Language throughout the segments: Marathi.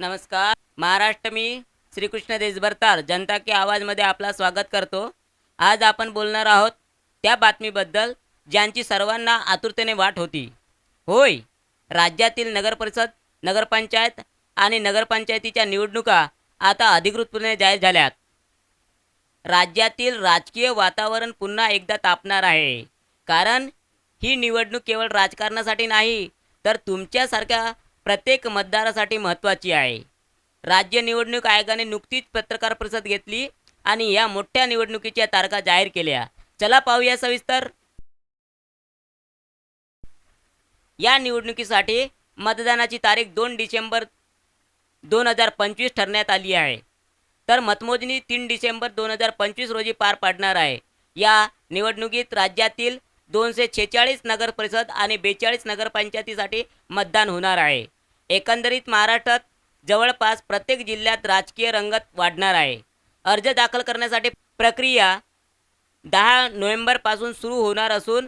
नमस्कार. महाराष्ट्र मी श्रीकृष्ण देशभरतार. जनता के आवाजमध्ये आपला स्वागत करतो. आज आपण बोलणार आहोत त्या बातमीबद्दल ज्यांची सर्वांना आतुरतेने वाट होती. होय राज्यातील नगरपरिषद नगरपंचायत आणि नगरपंचायतीच्या निवडणुका आता अधिकृतपणे जाहीर झाल्यात. राज्यातील राजकीय वातावरण पुन्हा एकदा तापणार आहे. कारण ही निवडणूक केवळ राजकारणासाठी नाही तर तुमच्यासारख्या प्रत्येक मतदारासाठी महत्त्वाची आहे. राज्य निवडणूक आयोगाने नुकतीच पत्रकार परिषद घेतली आणि या मोठ्या निवडणुकीच्या तारखा जाहीर केल्या. चला पाहूया सविस्तर. या निवडणुकीसाठी मतदानाची तारीख दोन डिसेंबर दोन हजार पंचवीस ठरण्यात आली आहे. तर मतमोजणी तीन डिसेंबर दोन हजार पंचवीस रोजी पार पाडणार आहे. या निवडणुकीत राज्यातील दोनशे छेचाळीस नगरपरिषद आणि बेचाळीस नगरपंचायतीसाठी मतदान होणार आहे. एकंदरीत महाराष्ट्रात जवळपास प्रत्येक जिल्ह्यात राजकीय रंगत वाढणार आहे. अर्ज दाखल करण्यासाठी प्रक्रिया दहा नोव्हेंबरपासून सुरू होणार असून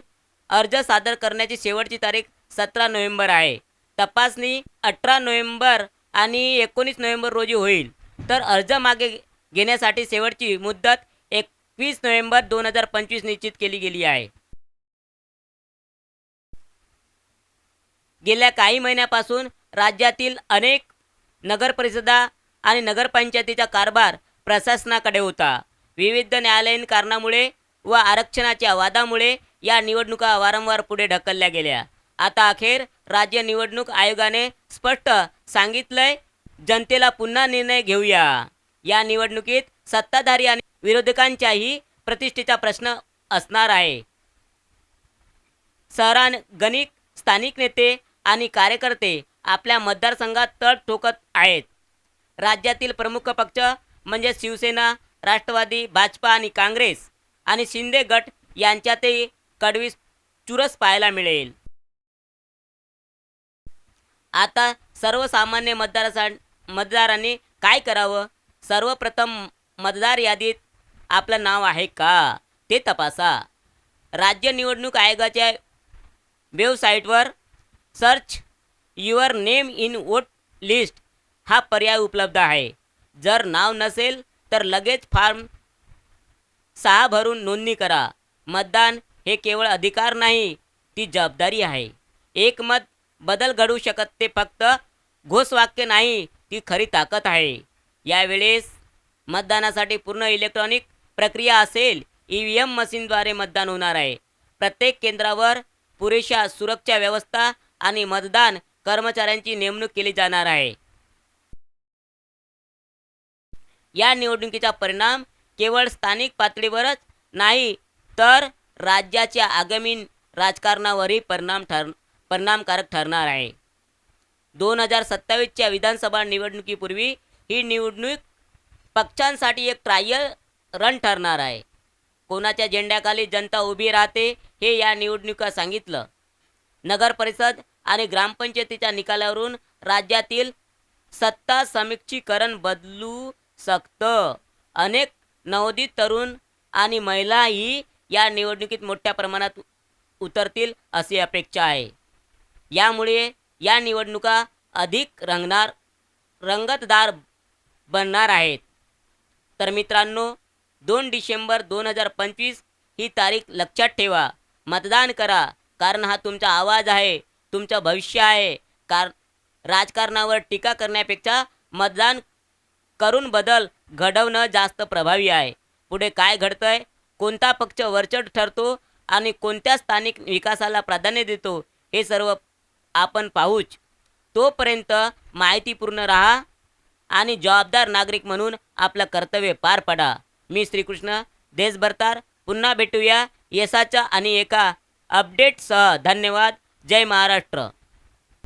अर्ज सादर करण्याची शेवटची तारीख सतरा नोव्हेंबर आहे. तपासणी अठरा नोव्हेंबर आणि एकोणीस नोव्हेंबर रोजी होईल. तर अर्ज मागे घेण्यासाठी शेवटची मुदत एकवीस नोव्हेंबर दोन हजार पंचवीस निश्चित केली गेली आहे. गेल्या काही महिन्यापासून राज्यातील अनेक नगरपरिषदा आणि नगरपंचायतीचा कारभार प्रशासनाकडे होता. विविध न्यायालयीन कारणामुळे व आरक्षणाच्या वादामुळे या निवडणुका वारंवार पुढे ढकलल्या गेल्या. आता अखेर राज्य निवडणूक आयोगाने स्पष्ट सांगितलंय जनतेला पुन्हा निर्णय घेऊया. या निवडणुकीत सत्ताधारी आणि विरोधकांच्याही प्रतिष्ठेचा प्रश्न असणार आहे. शहरागणिक स्थानिक नेते आणि कार्यकर्ते आपल्या मतदारसंघात तळ ठोकत आहेत. राज्यातील प्रमुख पक्ष म्हणजे शिवसेना राष्ट्रवादी भाजपा आणि काँग्रेस आणि शिंदे गट यांच्यातही कडवी चुरस पाहायला मिळेल. आता सर्वसामान्य मतदारसा मतदारांनी काय करावं? सर्वप्रथम मतदार यादीत आपलं नाव आहे का? ते तपासा. राज्य निवडणूक आयोगाच्या वेबसाईटवर search your name in vote list हा पर्याय उपलब्ध आहे. जर नाव नसेल तर लगेच फॉर्म सहा भरून नोंदणी करा. मतदान हे केवळ अधिकार नाही ती जबाबदारी आहे. एक मत बदल घडू शकत ते फक्त घोषवाक्य नाही ती खरी ताकद आहे. यावेळेस मतदानासाठी पूर्ण इलेक्ट्रॉनिक प्रक्रिया असेल ई व्ही एम मशीनद्वारे मतदान होणार आहे. प्रत्येक केंद्रावर पुरेशा सुरक्षा व्यवस्था आणि मतदान कर्मचाऱ्यांची नेमणूक केली जाणार आहे. या निवडणुकीचा परिणाम केवळ स्थानिक पातळीवरच नाही तर राज्याच्या आगामी राजकारणावरही परिणाम ठर परिणामकारक ठरणार आहे. दोन हजार सत्तावीसच्या विधानसभा निवडणुकीपूर्वी ही निवडणूक पक्षांसाठी एक ट्रायल रन ठरणार आहे. कोणाच्या झेंड्याखाली जनता उभी राहते हे या निवडणुका सांगितलं. नगर परिषद आणि ग्रामपंचायतीच्या निकालावरून राज्यातील सत्ता समीक्षीकरण बदलू शकतं. अनेक नवोदित तरुण आणि महिलाही या निवडणुकीत मोठ्या प्रमाणात उतरतील अशी अपेक्षा आहे. यामुळे या निवडणुका अधिक रंगणार रंगतदार बनणार आहेत. तर मित्रांनो दोन डिसेंबर दोन हजार पंचवीस ही तारीख लक्षात ठेवा. मतदान करा कारण हा तुमचा आवाज आहे. तुमचं भविष्य आहे. कार राजकारणावर टीका करण्यापेक्षा मतदान करून बदल घडवणं जास्त प्रभावी आहे. पुढे काय घडतंय? कोणता पक्ष वरचढ ठरतो आणि कोणत्या स्थानिक विकासाला प्राधान्य देतो? हे सर्व आपण पाहूच. तोपर्यंत माहितीपूर्ण राहा आणि जबाबदार नागरिक म्हणून आपलं कर्तव्य पार पडा. मी श्रीकृष्ण देशभरतार. पुन्हा भेटूया यशाच्या आणि एका अपडेटसह. धन्यवाद. जय महाराष्ट्र.